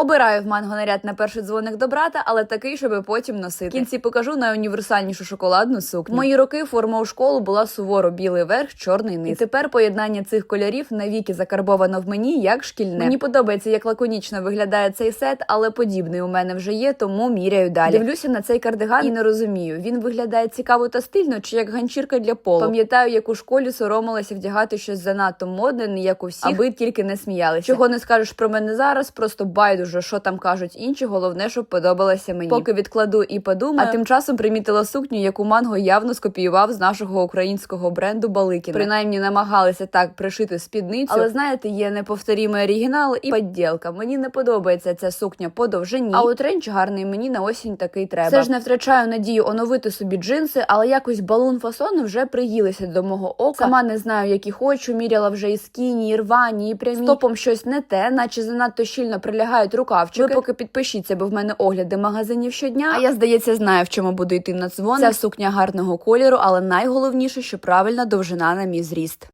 Обираю в манго наряд на перший дзвоник до брата, але такий, щоб потім носити. В кінці покажу найуніверсальнішу шоколадну сукню. В мої роки форма у школу була суворо білий верх, чорний низ. І тепер поєднання цих кольорів навіки закарбовано в мені як шкільне. Мені подобається, як лаконічно виглядає цей сет, але подібний у мене вже є, тому міряю далі. Дивлюся на цей кардиган і не розумію. Він виглядає цікаво та стильно, чи як ганчірка для полу. Пам'ятаю, як у школі соромилася вдягати щось занадто модне, не як у всіх, аби тільки не сміялися. Чого не скажеш про мене зараз, просто байдуже, що там кажуть інші. Головне, щоб подобалося мені. Поки відкладу і подумаю. А тим часом примітила сукню, яку манго явно скопіював з нашого українського бренду Баликіна. Принаймні намагалися так пришити спідницю. Але знаєте, є неповторімий оригінал і подділка. Мені не подобається ця сукня по довжині. А от ренч гарний мені на осінь такий треба. Все ж не втрачаю надію оновити собі джинси, але якось балун фасони вже приїлися до мого ока. Сама не знаю, які хочу. Міряла вже і скіні, і рвані, і прямі. З топом щось не те, наче занадто щільно прилягають рукавчики. Ви поки підпишіться, бо в мене огляди магазинів щодня. А я здається знаю, в чому буду йти на дзвоник. Ця сукня гарного кольору, але найголовніше, що правильна довжина на мій зріст.